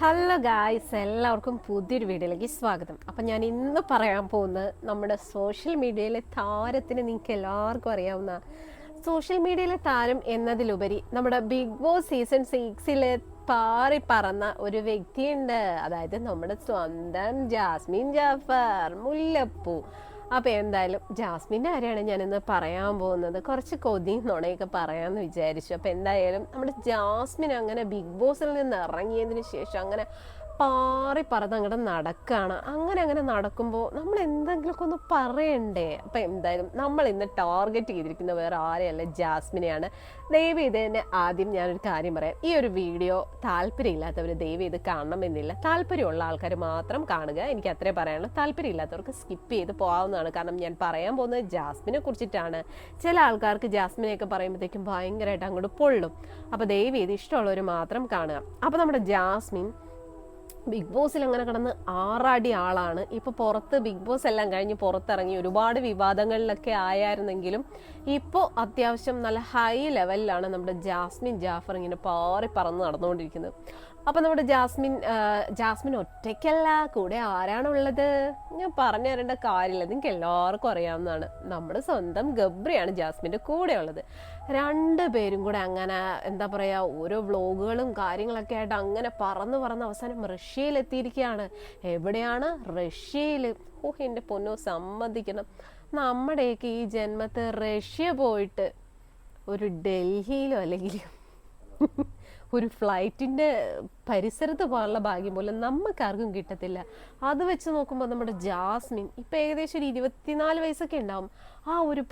Hello guys എല്ലാവർക്കും പുതിയൊരു വീഡിയോയിലേക്ക് സ്വാഗതം. അപ്പം ഞാൻ ഇന്ന് പറയാൻ പോകുന്നത് നമ്മുടെ സോഷ്യൽ മീഡിയയിലെ താരത്തിന് നിങ്ങൾക്ക് എല്ലാവർക്കും അറിയാവുന്ന സോഷ്യൽ മീഡിയയിലെ താരം എന്നതിലുപരി നമ്മുടെ ബിഗ് ബോസ് സീസൺ സിക്സിലെ പാറി പറന്ന ഒരു വ്യക്തിയുണ്ട്. അതായത് നമ്മുടെ സ്വന്തം ജാസ്മിൻ ജാഫർ മുല്ലപ്പൂ. അപ്പോൾ എന്തായാലും ജാസ്മിന്റെ കാര്യമാണ് ഞാനിന്ന് പറയാൻ പോകുന്നത്. കുറച്ച് കൊതി നുണയൊക്കെ പറയാമെന്ന് വിചാരിച്ചു. അപ്പോൾ എന്തായാലും നമ്മുടെ ജാസ്മിൻ അങ്ങനെ ബിഗ് ബോസിൽ നിന്ന് ഇറങ്ങിയതിന് ശേഷം അങ്ങനെ പാറി പറന്ന് അങ്ങോട്ട് നടക്കുകയാണ് അങ്ങനെ അങ്ങനെ നടക്കുമ്പോൾ നമ്മൾ എന്തെങ്കിലുമൊക്കെ ഒന്ന് പറയണ്ടേ? അപ്പം എന്തായാലും നമ്മൾ ഇന്ന് ടാർഗറ്റ് ചെയ്തിരിക്കുന്ന വേറെ ആരെയല്ല? ജാസ്മിനെയാണ്. ദയവ് ഇത് തന്നെ ആദ്യം ഞാനൊരു കാര്യം പറയാം. ഈ ഒരു വീഡിയോ താല്പര്യമില്ലാത്തവർ ദയവ് ഇത് കാണണമെന്നില്ല. താല്പര്യമുള്ള ആൾക്കാർ മാത്രം കാണുക. എനിക്ക് അത്രേ പറയാനുള്ളൂ. താല്പര്യമില്ലാത്തവർക്ക് സ്കിപ്പ് ചെയ്ത് പോകാവുന്നതാണ്. കാരണം ഞാൻ പറയാൻ പോകുന്നത് ജാസ്മിനെ കുറിച്ചിട്ടാണ്. ചില ആൾക്കാർക്ക് ജാസ്മിനെയൊക്കെ പറയുമ്പോഴത്തേക്കും ഭയങ്കരമായിട്ട് അങ്ങോട്ട് പൊള്ളും. അപ്പോൾ ദയവ് ഇത് ഇഷ്ടമുള്ളവർ മാത്രം കാണുക. അപ്പോൾ നമ്മുടെ ജാസ്മിൻ ബിഗ് ബോസിൽ അങ്ങനെ കിടന്ന് ആറാടി ആളാണ്. ഇപ്പോൾ പുറത്ത് ബിഗ് ബോസ് എല്ലാം കഴിഞ്ഞ് പുറത്തിറങ്ങി ഒരുപാട് വിവാദങ്ങളിലൊക്കെ ആയായിരുന്നെങ്കിലും ഇപ്പോൾ അത്യാവശ്യം നല്ല ഹൈ ലെവലിലാണ് നമ്മുടെ ജാസ്മിൻ ജാഫർ ഇങ്ങനെ പാറി പറന്ന് നടന്നുകൊണ്ടിരിക്കുന്നത്. അപ്പോൾ നമ്മുടെ ജാസ്മിൻ ജാസ്മിൻ ഒറ്റയ്ക്കല്ല കൂടെ ആരാണുള്ളത് ഞാൻ പറഞ്ഞു തരേണ്ട കാര്യമില്ല. നിങ്ങൾക്ക് എല്ലാവർക്കും അറിയാവുന്നതാണ്. നമ്മുടെ സ്വന്തം ഗബ്രിയാണ് ജാസ്മിന്റെ കൂടെ ഉള്ളത്. രണ്ട് പേരും കൂടെ അങ്ങനെ എന്താ പറയുക ഓരോ വ്ളോഗുകളും കാര്യങ്ങളൊക്കെ ആയിട്ട് അങ്ങനെ പറന്ന് പറന്ന് അവസാനം റഷ്യയിൽ എത്തിയിരിക്കുകയാണ്. എവിടെയാണ്? റഷ്യയിൽ ഓ എന്റെ പൊന്നോ സമ്മതിക്കണം. നമ്മുടെയൊക്കെ ഈ ജന്മത്തെ റഷ്യ പോയിട്ട് ഒരു ഡൽഹിയിലോ അല്ലെങ്കിൽ ഒരു ഫ്ലൈറ്റിന്റെ പരിസരത്ത് പോകാനുള്ള ഭാഗ്യം പോലും നമുക്കാർക്കും കിട്ടത്തില്ല. അത് വെച്ച് നോക്കുമ്പോൾ നമ്മുടെ ജാസ്മിൻ ഇപ്പം ഏകദേശം ഒരു ഇരുപത്തിനാല് വയസ്സൊക്കെ ഉണ്ടാവും. ആ ഒരു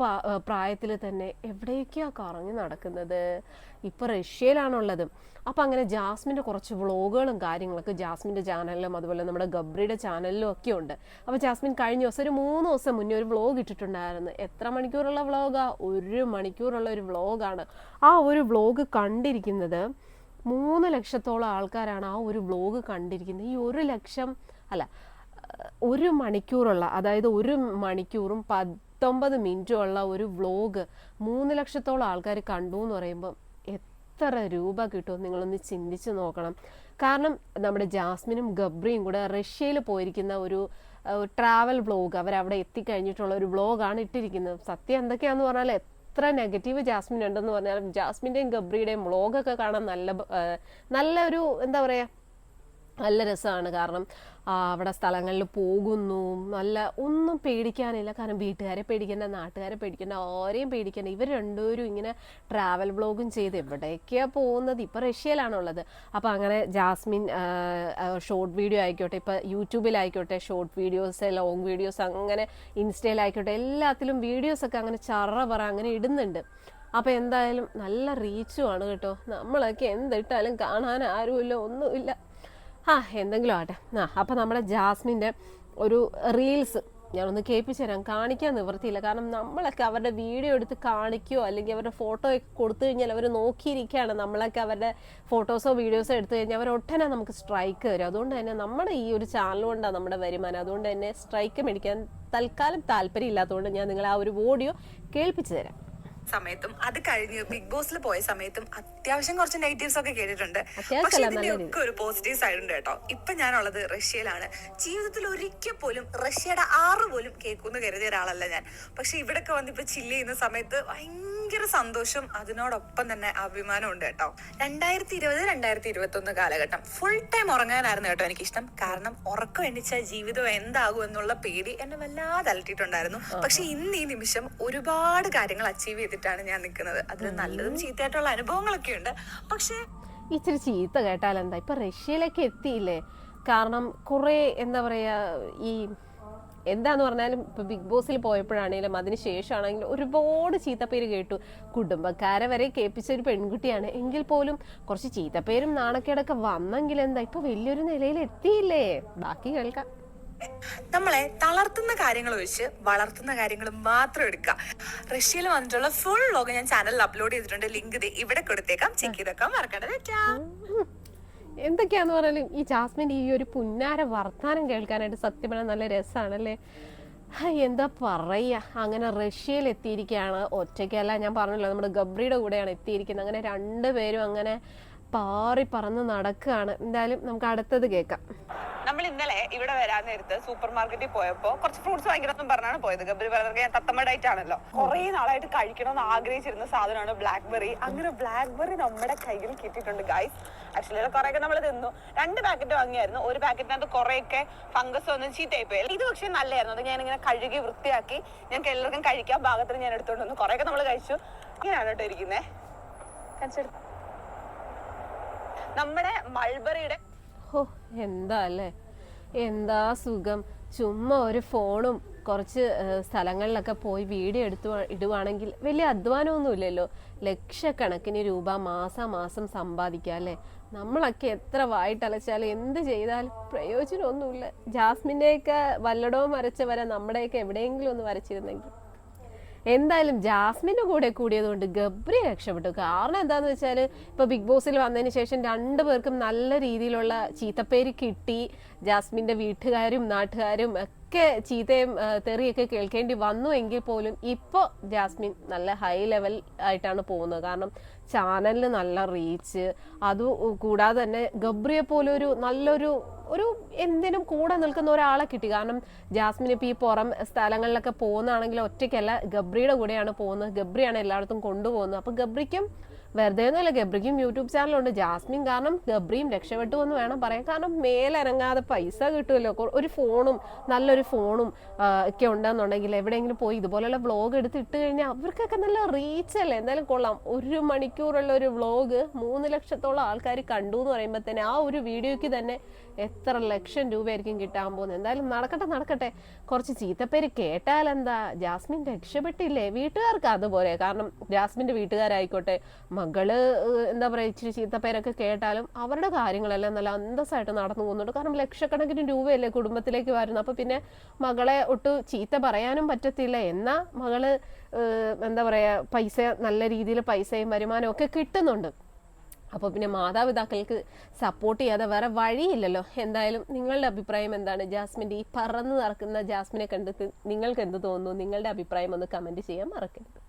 പ്രായത്തിൽ തന്നെ എവിടേക്കാണ് കറങ്ങി നടക്കുന്നത്? ഇപ്പോൾ റഷ്യയിലാണുള്ളത്. അപ്പം അങ്ങനെ ജാസ്മിന്റെ കുറച്ച് വ്ളോഗുകളും കാര്യങ്ങളൊക്കെ ജാസ്മിന്റെ ചാനലിലും അതുപോലെ നമ്മുടെ ഗബ്രിയുടെ ചാനലിലും ഒക്കെ ഉണ്ട്. അപ്പോൾ ജാസ്മിൻ കഴിഞ്ഞ ദിവസം ഒരു മൂന്ന് ദിവസം മുന്നേ ഒരു വ്ളോഗ് ഇട്ടിട്ടുണ്ടായിരുന്നു. എത്ര മണിക്കൂറുള്ള വ്ളോഗാണ് ഒരു മണിക്കൂറുള്ള ഒരു വ്ളോഗാണ്. ആ ഒരു വ്ളോഗ് കണ്ടിരിക്കുന്നത് മൂന്ന് ലക്ഷത്തോളം ആൾക്കാരാണ് ആ ഒരു വ്ളോഗ് കണ്ടിരിക്കുന്നത്. ഈ ഒരു ലക്ഷം അല്ല ഒരു മണിക്കൂറുള്ള അതായത് ഒരു മണിക്കൂറും പത്തൊമ്പത് മിനിറ്റും ഉള്ള ഒരു വ്ളോഗ് മൂന്ന് ലക്ഷത്തോളം ആൾക്കാർ കണ്ടു എന്ന് പറയുമ്പോൾ എത്ര രൂപ കിട്ടും നിങ്ങളൊന്ന് ചിന്തിച്ച് നോക്കണം. കാരണം നമ്മുടെ ജാസ്മിനും ഗബ്രിയും കൂടെ റഷ്യയിൽ പോയിരിക്കുന്ന ഒരു ട്രാവൽ വ്ളോഗ് അവരവിടെ എത്തിക്കഴിഞ്ഞിട്ടുള്ള ഒരു വ്ളോഗാണ് ഇട്ടിരിക്കുന്നത്. സത്യം എന്തൊക്കെയാണെന്ന് പറഞ്ഞാൽ എത്ര നെഗറ്റീവ് ജാസ്മിൻ ഉണ്ടെന്ന് പറഞ്ഞാലും ജാസ്മിന്റെയും ഗബ്രിയുടെയും വ്ളോഗൊക്കെ കാണാൻ നല്ല നല്ല ഒരു എന്താ പറയുക നല്ല രസമാണ്. കാരണം അവിടെ സ്ഥലങ്ങളിൽ പോകുന്നു. നല്ല ഒന്നും പേടിക്കാനില്ല. കാരണം വീട്ടുകാരെ പേടിക്കേണ്ട നാട്ടുകാരെ പേടിക്കേണ്ട ആരെയും പേടിക്കേണ്ട. ഇവർ രണ്ടുപേരും ഇങ്ങനെ ട്രാവൽ വ്ളോഗും ചെയ്ത് എവിടേക്കാണ് പോകുന്നത്? ഇപ്പോൾ റഷ്യയിലാണുള്ളത്. അപ്പോൾ അങ്ങനെ ജാസ്മിൻ ഷോർട്ട് വീഡിയോ ആയിക്കോട്ടെ ഇപ്പോൾ യൂട്യൂബിലായിക്കോട്ടെ ഷോർട്ട് വീഡിയോസ് ലോങ് വീഡിയോസ് അങ്ങനെ ഇൻസ്റ്റയിലായിക്കോട്ടെ എല്ലാത്തിലും വീഡിയോസൊക്കെ അങ്ങനെ ചറ പറ അങ്ങനെ ഇടുന്നുണ്ട്. അപ്പോൾ എന്തായാലും നല്ല റീച്ചുമാണ് കേട്ടോ. നമ്മളൊക്കെ എന്തിട്ടാലും കാണാൻ ആരുമില്ല ഒന്നുമില്ല. ആ എന്തെങ്കിലും ആട്ടെ ആ അപ്പം നമ്മുടെ ജാസ്മിന്റെ ഒരു റീൽസ് ഞാനൊന്ന് കേൾപ്പിച്ചു തരാം. കാണിക്കാൻ നിവൃത്തിയില്ല. കാരണം നമ്മളൊക്കെ അവരുടെ വീഡിയോ എടുത്ത് കാണിക്കുകയോ അല്ലെങ്കിൽ അവരുടെ ഫോട്ടോ ഒക്കെ കൊടുത്തു കഴിഞ്ഞാൽ അവർ നോക്കിയിരിക്കുകയാണ്. നമ്മളൊക്കെ അവരുടെ ഫോട്ടോസോ വീഡിയോസോ എടുത്തു കഴിഞ്ഞാൽ അവർ ഒട്ടനെ നമുക്ക് സ്ട്രൈക്ക് തരും അതുകൊണ്ട് തന്നെ നമ്മുടെ ഈ ഒരു ചാനൽ കൊണ്ടാണ് നമ്മുടെ വരുമാനം. അതുകൊണ്ട് തന്നെ സ്ട്രൈക്ക് മേടിക്കാൻ തൽക്കാലം താല്പര്യമില്ലാത്തതുകൊണ്ട് ഞാൻ നിങ്ങളെ ആ ഒരു ഓഡിയോ കേൾപ്പിച്ചു തരാം. സമയത്തും അത് കഴിഞ്ഞ് ബിഗ് ബോസിൽ പോയ സമയത്തും അത്യാവശ്യം കുറച്ച് നെഗറ്റീവ്സ് ഒക്കെ കേട്ടിട്ടുണ്ട്. പക്ഷെ ഇതിന്റെ ഒക്കെ ഒരു പോസിറ്റീവ് സൈഡ് ഉണ്ട് കേട്ടോ. ഇപ്പൊ ഞാനുള്ളത് റഷ്യയിലാണ്. ജീവിതത്തിൽ ഒരിക്കൽ പോലും റഷ്യയുടെ ആറ് പോലും കേൾക്കുമെന്ന് കരുതിയ ഒരാളല്ല ഞാൻ. പക്ഷെ ഇവിടൊക്കെ വന്ന് ഇപ്പൊ ചില്ല് ചെയ്യുന്ന സമയത്ത് ഭയങ്കര സന്തോഷം അതിനോടൊപ്പം തന്നെ അഭിമാനം ഉണ്ട് കേട്ടോ. രണ്ടായിരത്തി ഇരുപത് രണ്ടായിരത്തി ഇരുപത്തി ഒന്ന് കാലഘട്ടം. ഫുൾ ടൈം ഉറങ്ങാനായിരുന്നു കേട്ടോ എനിക്കിഷ്ടം. കാരണം ഉറക്കം എണ്ണിച്ച ജീവിതം എന്താകും എന്നുള്ള പേടി എന്നെ വല്ലാതെ അലട്ടിയിട്ടുണ്ടായിരുന്നു. പക്ഷെ ഇന്ന് ഈ നിമിഷം ഒരുപാട് കാര്യങ്ങൾ അച്ചീവ് ചെയ്തിട്ടാണ് ഞാൻ നിൽക്കുന്നത്. അതിൽ നല്ലതും ചീത്തയായിട്ടുള്ള അനുഭവങ്ങളൊക്കെ ഉണ്ട്. പക്ഷേ ഇച്ചിരി ചീത്ത കേട്ടാൽ എന്താ? ഇപ്പൊ റഷ്യയിലേക്ക് എത്തിയില്ലേ? കാരണം കുറെ എന്താ പറയാ ഈ എന്താന്ന് പറഞ്ഞാലും ഇപ്പൊ ബിഗ് ബോസിൽ പോയപ്പോഴാണെങ്കിലും അതിന് ശേഷമാണെങ്കിലും ഒരുപാട് ചീത്തപ്പേര് കേട്ടു. കുടുംബക്കാരെ വരെ കേൾപ്പിച്ച ഒരു പെൺകുട്ടിയാണ്. എങ്കിൽ പോലും കുറച്ച് ചീത്തപ്പേരും നാണക്കേടൊക്കെ വന്നെങ്കിൽ എന്താ? ഇപ്പൊ വലിയൊരു നിലയിൽ എത്തിയില്ലേ? ബാക്കി കേൾക്കാം. നമ്മളെ തളർത്തുന്ന കാര്യങ്ങൾ ഒഴിച്ച് വളർത്തുന്ന കാര്യങ്ങൾ മാത്രം എടുക്കാം. റഷ്യയിൽ വന്നിട്ടുള്ള ഫുൾ ലോഗ് ഞാൻ ചാനലിൽ അപ്ലോഡ് ചെയ്തിട്ടുണ്ട്. ലിങ്ക് ഇവിടെ കൊടുത്തേക്കാം. ചെക്ക് ചെയ്തേക്കാം മറക്കണ്ട എന്തൊക്കെയാന്ന് പറഞ്ഞാലും ഈ ജാസ്മിന്റെ ഈ ഒരു പുന്നാര വർത്താനം കേൾക്കാനായിട്ട് സത്യം പറഞ്ഞാൽ നല്ല രസമാണല്ലേ എന്താ പറയുക അങ്ങനെ റഷ്യയിൽ എത്തിയിരിക്കുകയാണ്. ഒറ്റയ്ക്കല്ല ഞാൻ പറഞ്ഞല്ലോ നമ്മുടെ ഗബ്രിയുടെ കൂടെയാണ് എത്തിയിരിക്കുന്നത്. അങ്ങനെ രണ്ടുപേരും അങ്ങനെ പാറി പറന്ന് നടക്കുകയാണ് എന്തായാലും നമുക്ക് അടുത്തത് കേൾക്കാം. നമ്മൾ ഇന്നലെ ഇവിടെ വരാൻ നേരത്ത് സൂപ്പർ മാർക്കറ്റിൽ പോയപ്പോ കുറച്ച് ഫ്രൂട്ട്സ് ഭയങ്കര പറഞ്ഞാണ് പോയത്. ഗബ്രി ബ്രദർക്ക് ഞാൻ തത്തമ്മ ഡയറ്റ് ആണല്ലോ. കുറെ നാളായിട്ട് കഴിക്കണമെന്ന് ആഗ്രഹിച്ചിരുന്ന സാധനമാണ് ബ്ലാക്ക്ബെറി അങ്ങനെ ബ്ലാക്ക്ബെറി നമ്മുടെ കയ്യിൽ കിട്ടിയിട്ടുണ്ട് ഗൈസ് ആക്ച്വലി കുറെയൊക്കെ നമ്മൾ തിന്നു. രണ്ട് പാക്കറ്റ് വാങ്ങിയായിരുന്നു. ഒരു പാക്കറ്റിനകത്ത് കുറെയൊക്കെ ഫംഗസ് ഒന്നും ചീത്തയായി പോയി. ഇത് പക്ഷേ നല്ലതായിരുന്നു. അത് ഞാൻ ഇങ്ങനെ കഴുകി വൃത്തിയാക്കി ഞങ്ങൾക്ക് എല്ലാവർക്കും കഴിക്കാൻ പാകത്തിന് ഞാൻ എടുത്തുകൊണ്ട് വന്നു. കുറെയൊക്കെ നമ്മൾ കഴിച്ചു. ഇങ്ങനെയാണ് കേട്ടോ ഇരിക്കുന്നത് കാണിച്ചെടുത്ത്. നമ്മുടെ മൾബറിയുടെ ഓ എന്താ അല്ലേ? എന്താ സുഖം? ചുമ്മാ ഒരു ഫോണും കുറച്ച് സ്ഥലങ്ങളിലൊക്കെ പോയി വീഡിയോ എടുത്തു ഇടുവാണെങ്കിൽ വലിയ അധ്വാനമൊന്നുമില്ലല്ലോ. ലക്ഷക്കണക്കിന് രൂപ മാസാമാസം സമ്പാദിക്കാം അല്ലേ? നമ്മളൊക്കെ എത്ര വായിട്ടലച്ചാലും എന്ത് ചെയ്താലും പ്രയോജനമൊന്നുമില്ല. ജാസ്മിന്റെയൊക്കെ വല്ലടവും വരച്ച വരെ നമ്മുടെയൊക്കെ എവിടെയെങ്കിലും ഒന്ന് വരച്ചിരുന്നെങ്കിൽ. എന്തായാലും ജാസ്മിന്റെ കൂടെ കൂടിയതുകൊണ്ട് ഗബ്രി രക്ഷപ്പെട്ടു. കാരണം എന്താണെന്ന് വെച്ചാൽ ഇപ്പോൾ ബിഗ് ബോസിൽ വന്നതിന് ശേഷം രണ്ടു പേർക്കും നല്ല രീതിയിലുള്ള ചീത്തപ്പേര് കിട്ടി. ജാസ്മിന്റെ വീട്ടുകാരും നാട്ടുകാരും ഒക്കെ ചീത്തയും തെറിയൊക്കെ കേൾക്കേണ്ടി വന്നു എങ്കിൽ പോലും ഇപ്പോൾ ജാസ്മിൻ നല്ല ഹൈ ലെവൽ ആയിട്ടാണ് പോകുന്നത്. കാരണം ചാനലിന് നല്ല റീച്ച് അത് കൂടാതെ തന്നെ ഗബ്രിയെ പോലെ ഒരു നല്ലൊരു ഒരു എന്തിനും കൂടെ നിൽക്കുന്ന ഒരാളെ കിട്ടി. കാരണം ജാസ്മിൻ ഇപ്പോൾ ഈ പുറം സ്ഥലങ്ങളിലൊക്കെ പോകുന്നതാണെങ്കിൽ ഒറ്റയ്ക്കല്ല ഗബ്രിയുടെ കൂടെയാണ് പോകുന്നത്. ഗബ്രിയാണ് എല്ലായിടത്തും കൊണ്ടുപോകുന്നത്. അപ്പോൾ ഗബ്രിക്കും വെറുതെ ഒന്നുമില്ല ഗബ്രിക്കും യൂട്യൂബ് ചാനലുണ്ട്. ജാസ്മിൻ കാരണം ഗബ്രിയും രക്ഷപ്പെട്ടു എന്ന് വേണം പറയാൻ. കാരണം മേലിറങ്ങാതെ പൈസ കിട്ടുമല്ലോ. ഒരു ഫോണും നല്ലൊരു ഫോണും ഒക്കെ ഉണ്ടെന്നുണ്ടെങ്കിൽ എവിടെയെങ്കിലും പോയി ഇതുപോലെയുള്ള വ്ളോഗ് എടുത്ത് ഇട്ട് കഴിഞ്ഞാൽ അവർക്കൊക്കെ നല്ല റീച്ച് അല്ലേ? എന്തായാലും കൊള്ളാം. ഒരു മണിക്കൂറുള്ള ഒരു വ്ളോഗ് മൂന്ന് ലക്ഷത്തോളം ആൾക്കാർ കണ്ടു എന്ന് പറയുമ്പോൾ തന്നെ ആ ഒരു വീഡിയോയ്ക്ക് തന്നെ എത്ര ലക്ഷം രൂപയായിരിക്കും കിട്ടാൻ പോകുന്നത്? എന്തായാലും നടക്കട്ടെ നടക്കട്ടെ. കുറച്ച് ചീത്തപ്പേര് കേട്ടാൽ എന്താ ജാസ്മിൻ രക്ഷപ്പെട്ടില്ലേ? വീട്ടുകാർക്ക് അതുപോലെ. കാരണം ജാസ്മിന്റെ വീട്ടുകാരായിക്കോട്ടെ മകൾ എന്താ പറയുക ഇച്ചിരി ചീത്തപ്പേരൊക്കെ കേട്ടാലും അവരുടെ കാര്യങ്ങളെല്ലാം നല്ല അന്തസ്സായിട്ട് നടന്നു പോകുന്നുണ്ട്. കാരണം ലക്ഷക്കണക്കിന് രൂപയല്ലേ കുടുംബത്തിലേക്ക് വരുന്നത്. അപ്പൊ പിന്നെ മകളെ ഒട്ട് ചീത്ത പറയാനും പറ്റത്തില്ല. എന്നാ മകൾ എന്താ പറയാ പൈസ നല്ല രീതിയിൽ പൈസയും വരുമാനവും ഒക്കെ കിട്ടുന്നുണ്ട്. അപ്പോൾ പിന്നെ മാതാപിതാക്കൾക്ക് സപ്പോർട്ട് ചെയ്യാതെ വേറെ വഴിയില്ലല്ലോ. എന്തായാലും നിങ്ങളുടെ അഭിപ്രായം എന്താണ്? ജാസ്മിന്റെ ഈ പറന്ന് നടക്കുന്ന ജാസ്മിനെ കണ്ടിട്ട് നിങ്ങൾക്ക് എന്ത് തോന്നുന്നു? നിങ്ങളുടെ അഭിപ്രായം ഒന്ന് കമന്റ് ചെയ്യാൻ മറക്കരുത്.